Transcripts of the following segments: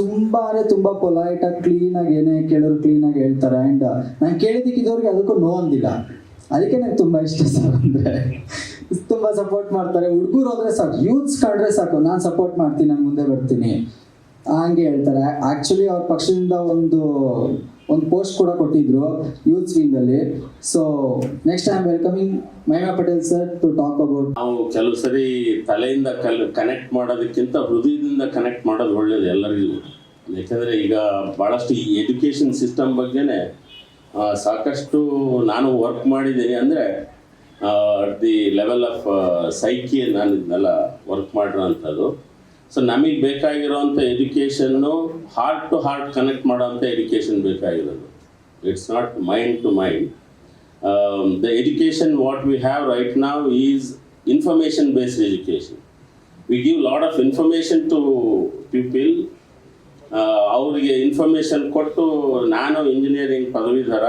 ತುಂಬಾ ಅಂದ್ರೆ ತುಂಬಾ ಪೊಲೈಟ್ ಆಗಿ ಕ್ಲೀನ್ ಆಗಿ, ಏನೇ ಕೇಳೋರು ಕ್ಲೀನ್ ಆಗಿ ಹೇಳ್ತಾರೆ. ಅಂಡ್ ನಾನು ಕೇಳಿದಕ್ಕೆ ಇದ್ದವ್ರಿಗೆ ಅದಕ್ಕೂ ನೋ ಅಂದಿಲ್ಲ. ಅದಕ್ಕೆ ನಂಗೆ ತುಂಬಾ ಇಷ್ಟ ಸರ್ ಅಂದ್ರೆ. ತುಂಬಾ ಸಪೋರ್ಟ್ ಮಾಡ್ತಾರೆ. ಹುಡುಗರು ಹೋದ್ರೆ ಸಾಕು. ಯೂತ್ಸ್ ಕಂಡ್ರೆ ಸಾಕು. ನಾನು ಸಪೋರ್ಟ್ ಮಾಡ್ತೀನಿ, ನಾನು ಮುಂದೆ ಬರ್ತೀನಿ. ಹಂಗೆ ಹೇಳ್ತಾರೆ. ಆಕ್ಚುಲಿ ಅವ್ರ ಪಕ್ಷದಿಂದ ಒಂದು ಒಂದು ಪೋಸ್ಟ್ ಕೂಡ ಕೊಟ್ಟಿದ್ರು ಯೂತ್ ಅಲ್ಲಿ. So next I am welcoming Mahima Patel sir to talk about ನಾವು ಕೆಲವು ಸರಿ ತಲೆಯಿಂದ ಕನೆಕ್ಟ್ ಮಾಡೋದಕ್ಕಿಂತ ಹೃದಯದಿಂದ ಕನೆಕ್ಟ್ ಮಾಡೋದು ಒಳ್ಳೇದು ಎಲ್ಲರಿಗೂ. ಯಾಕಂದ್ರೆ ಈಗ ಭಾಳಷ್ಟು ಈ ಎಜುಕೇಷನ್ ಸಿಸ್ಟಮ್ ಬಗ್ಗೆನೇ ಸಾಕಷ್ಟು ನಾನು ವರ್ಕ್ ಮಾಡಿದ್ದೀನಿ ಅಂದರೆ ದಿ ಲೆವೆಲ್ ಆಫ್ ಸೈಕಿ ನಾನು ಇದನ್ನೆಲ್ಲ ವರ್ಕ್ ಮಾಡಿರೋಂಥದ್ದು ಸೊ ನಮಗೆ ಬೇಕಾಗಿರೋಂಥ ಎಜುಕೇಷನ್ನು ಹಾರ್ಟ್ ಟು ಹಾರ್ಟ್ ಕನೆಕ್ಟ್ ಮಾಡೋಂಥ ಎಜುಕೇಷನ್ ಬೇಕಾಗಿರೋದು. It's not mind to mind the education what we have right now is information based education we give load of information to uh, ಅವರಿಗೆ information ಕೊಟ್ಟು ನಾನು engineering ಪದವೀಧರ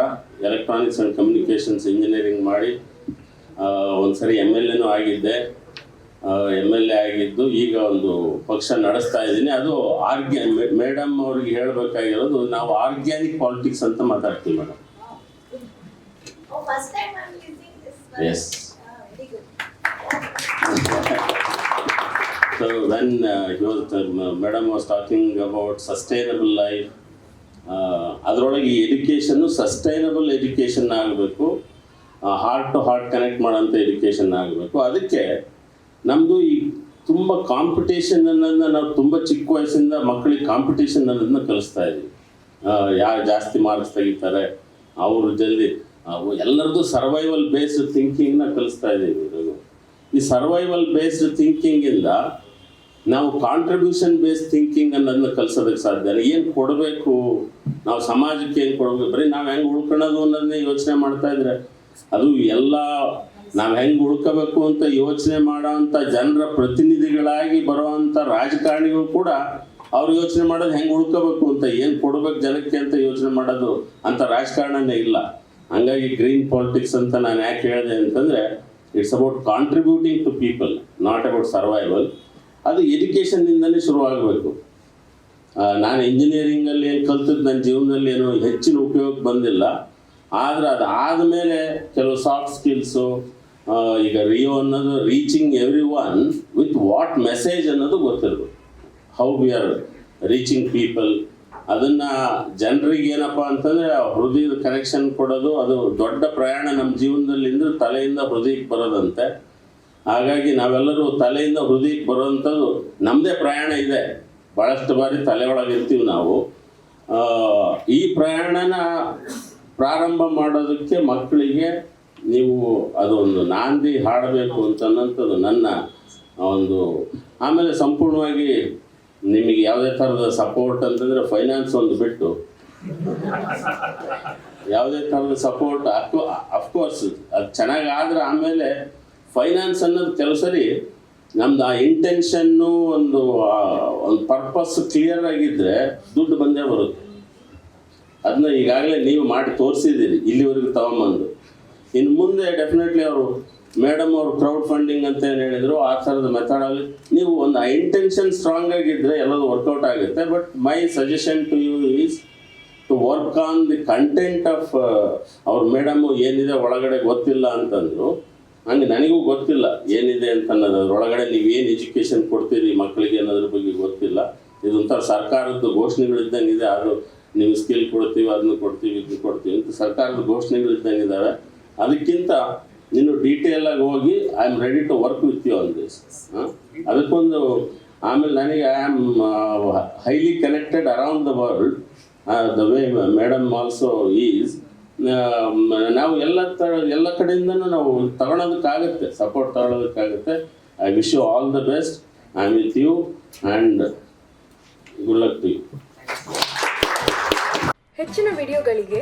electronics and communications engineering ಮಾಡಿ ಒಂದು ಸರಿ M L ಎನೂ ಆಗಿದ್ದೆ. M L A ಆಗಿದ್ದು ಈಗ ಒಂದು ಪಕ್ಷ ನಡೆಸ್ತಾ ಇದ್ದೀನಿ. ಅದು ಆರ್ಗ್ಯಾ ಮೇಡಮ್ ಅವ್ರಿಗೆ ಹೇಳಬೇಕಾಗಿರೋದು ನಾವು ಆರ್ಗ್ಯಾನಿಕ್ ಪಾಲಿಟಿಕ್ಸ್ ಅಂತ ಮಾತಾಡ್ತೀವಿ madam. Yes so when madam was talking about sustainable life ಅದರೊಳಗೆ ಈ ಎಜುಕೇಷನ್ನು ಸಸ್ಟೈನಬಲ್ ಎಜುಕೇಷನ್ ಆಗಬೇಕು. ಹಾರ್ಟ್ ಟು ಹಾರ್ಟ್ ಕನೆಕ್ಟ್ ಮಾಡೋಂಥ ಎಜುಕೇಷನ್ ಆಗಬೇಕು. ಅದಕ್ಕೆ ನಮ್ಮದು ಈ ತುಂಬ ಕಾಂಪಿಟೇಷನ್ ಅನ್ನೋದನ್ನ ನಾವು ತುಂಬ ಚಿಕ್ಕ ವಯಸ್ಸಿಂದ ಮಕ್ಕಳಿಗೆ ಕಾಂಪಿಟೇಷನ್ ಅನ್ನೋದನ್ನ ಕಲಿಸ್ತಾ ಇದ್ವಿ. ಯಾರು ಜಾಸ್ತಿ ಮಾರ್ಕ್ಸ್ ತೆಗಿತಾರೆ, ಅವರು ಜಲ್ದಿ ಎಲ್ಲರದ್ದು ಸರ್ವೈವಲ್ ಬೇಸ್ಡ್ ಥಿಂಕಿಂಗ್ನ ಕಲಿಸ್ತಾ ಇದ್ದೀವಿ ಈ ಸರ್ವೈವಲ್ ಬೇಸ್ಡ್ ಥಿಂಕಿಂಗಿಂದ ನಾವು ಕಾಂಟ್ರಿಬ್ಯೂಷನ್ ಬೇಸ್ಡ್ ಥಿಂಕಿಂಗ್ ಅನ್ನೋದನ್ನ ಕಲಿಸೋದಕ್ಕೆ ಸಾಧ್ಯ ಏನು ಕೊಡಬೇಕು? ನಾವು ಸಮಾಜಕ್ಕೆ ಏನು ಕೊಡಬೇಕು? ಬರೀ ನಾವು ಹೆಂಗೆ ಉಳ್ಕೊಳ್ಳೋದು ಅನ್ನೋದನ್ನೇ ಯೋಚನೆ ಮಾಡ್ತಾ ಇದ್ರೆ ಅದು ಎಲ್ಲ ನಾವು ಹೆಂಗೆ ಉಳ್ಕೋಬೇಕು ಅಂತ ಯೋಚನೆ ಮಾಡೋವಂಥ ಜನರ ಪ್ರತಿನಿಧಿಗಳಾಗಿ ಬರುವಂಥ ರಾಜಕಾರಣಿಗಳು ಕೂಡ ಅವ್ರು ಯೋಚನೆ ಮಾಡೋದು ಹೆಂಗೆ ಉಳ್ಕೋಬೇಕು ಅಂತ ಏನು ಕೊಡ್ಬೇಕು ಜನಕ್ಕೆ ಅಂತ ಯೋಚನೆ ಮಾಡೋದು ಅಂತ ರಾಜಕಾರಣನೇ ಇಲ್ಲ. ಹಂಗಾಗಿ ಗ್ರೀನ್ ಪಾಲಿಟಿಕ್ಸ್ ಅಂತ ನಾನು ಯಾಕೆ ಹೇಳಿದೆ ಅಂತಂದರೆ it's about contributing to people, not about survival. ಅದು ಎಜುಕೇಷನ್ನಿಂದಲೇ ಶುರುವಾಗಬೇಕು. ನಾನು ಇಂಜಿನಿಯರಿಂಗಲ್ಲಿ ಏನು ಕಲ್ತದ್ದು ನನ್ನ ಜೀವನದಲ್ಲಿ ಏನು ಹೆಚ್ಚಿನ ಉಪಯೋಗ ಬಂದಿಲ್ಲ. ಆದರೆ ಅದಾದ ಮೇಲೆ ಕೆಲವು ಸಾಫ್ಟ್ ಸ್ಕಿಲ್ಸು ಈಗ ರಿಯೋ ಅನ್ನೋದು reaching everyone with what message ಅನ್ನೋದು ಗೊತ್ತಿರಬೇಕು. How we are reaching people ಅದನ್ನು ಜನರಿಗೆ ಏನಪ್ಪ ಅಂತಂದರೆ ಹೃದಯದ ಕನೆಕ್ಷನ್ ಕೊಡೋದು, ಅದು ದೊಡ್ಡ ಪ್ರಯಾಣ ನಮ್ಮ ಜೀವನದಲ್ಲಿ ಅಂದ್ರೆ ತಲೆಯಿಂದ ಹೃದಯಕ್ಕೆ ಬರೋದಂತೆ. ಹಾಗಾಗಿ ನಾವೆಲ್ಲರೂ ತಲೆಯಿಂದ ಹೃದಯಕ್ಕೆ ಬರೋವಂಥದ್ದು ನಮ್ಮದೇ ಪ್ರಯಾಣ ಇದೆ. ಭಾಳಷ್ಟು ಬಾರಿ ತಲೆ ಒಳಗೆ ಇರ್ತೀವಿ ನಾವು ಈ ಪ್ರಯಾಣನ ಪ್ರಾರಂಭ ಮಾಡೋದಕ್ಕೆ ಮಕ್ಕಳಿಗೆ ನೀವು ಅದೊಂದು ನಾಂದಿ ಹಾಡಬೇಕು ಅಂತ ಅನ್ನೋಂಥದ್ದು ನನ್ನ ಒಂದು, ಆಮೇಲೆ ಸಂಪೂರ್ಣವಾಗಿ ನಿಮಗೆ ಯಾವುದೇ ಥರದ ಸಪೋರ್ಟ್ ಅಂತಂದರೆ ಫೈನಾನ್ಸ್ ಒಂದು ಬಿಟ್ಟು. ಯಾವುದೇ ಥರದ ಸಪೋರ್ಟ್ ಅಫ್ಕೋರ್ಸ್ ಅದು ಚೆನ್ನಾಗಿ ಆದ್ರೆ ಆಮೇಲೆ ಫೈನಾನ್ಸ್ ಅನ್ನೋದು ಕೆಲವು ಸರಿ ನಮ್ದು ಆ ಇಂಟೆನ್ಷನ್ನು ಒಂದು ಒಂದು ಪರ್ಪಸ್ ಕ್ಲಿಯರ್ ಆಗಿದ್ದರೆ ದುಡ್ಡು ಬಂದೇ ಬರುತ್ತೆ. ಅದನ್ನ ಈಗಾಗಲೇ ನೀವು ಮಾಡಿ ತೋರಿಸಿದ್ದೀರಿ, ಇಲ್ಲಿವರೆಗೂ ತಗೊಂಬಂದು ಇನ್ನು ಮುಂದೆ ಡೆಫಿನೆಟ್ಲಿ ಅವರು ಮೇಡಮ್ ಅವರು ಕ್ರೌಡ್ ಫಂಡಿಂಗ್ ಅಂತ ಏನು ಹೇಳಿದ್ರು, ಆ ಥರದ ಮೆಥಡಲ್ಲಿ ನೀವು ಒಂದು ಇಂಟೆನ್ಷನ್ ಸ್ಟ್ರಾಂಗ್ ಆಗಿದ್ದರೆ ಎಲ್ಲದು ವರ್ಕೌಟ್ ಆಗುತ್ತೆ. But my suggestion to you is to work on the content of ಅವ್ರ ಮೇಡಮ್ ಏನಿದೆ ಒಳಗಡೆ ಗೊತ್ತಿಲ್ಲ ಅಂತಂದ್ರು, ಹಂಗೆ ನನಗೂ ಗೊತ್ತಿಲ್ಲ ಏನಿದೆ ಅಂತ ಅನ್ನೋದು ಒಳಗಡೆ ನೀವು ಏನು ಎಜುಕೇಷನ್ ಕೊಡ್ತೀರಿ ಮಕ್ಕಳಿಗೆ ಅನ್ನೋದ್ರ ಬಗ್ಗೆ ಗೊತ್ತಿಲ್ಲ. ಇದೊಂಥರ ಸರ್ಕಾರದ ಘೋಷಣೆಗಳಿದ್ದಂಗೆ ಇದೆ. ಅದು ನೀವು ಸ್ಕಿಲ್ ಕೊಡ್ತೀವಿ ಅದನ್ನು ಕೊಡ್ತೀವಿ ಇದನ್ನು ಕೊಡ್ತೀವಿ ಅಂತ ಸರ್ಕಾರದ ಘೋಷಣೆಗಳಿದ್ದಂಗೆ ಇದ್ದಾವೆ ಅದಕ್ಕಿಂತ ನೀನು ಡೀಟೇಲ್ ಆಗಿ ಹೋಗಿ I am ready to work with you on this ಅದಕ್ಕೊಂದು, ಆಮೇಲೆ ನನಗೆ I am highly connected around the world the way madam also is ನಾವು ಎಲ್ಲ ತ, ಎಲ್ಲ ಕಡೆಯಿಂದನೂ ನಾವು ತಗೊಳೋದಕ್ಕಾಗತ್ತೆ support ತಗೊಳೋದಕ್ಕಾಗತ್ತೆ. I wish you all the best I am with you and good luck to you ಹೆಚ್ಚಿನ ವಿಡಿಯೋಗಳಿಗೆ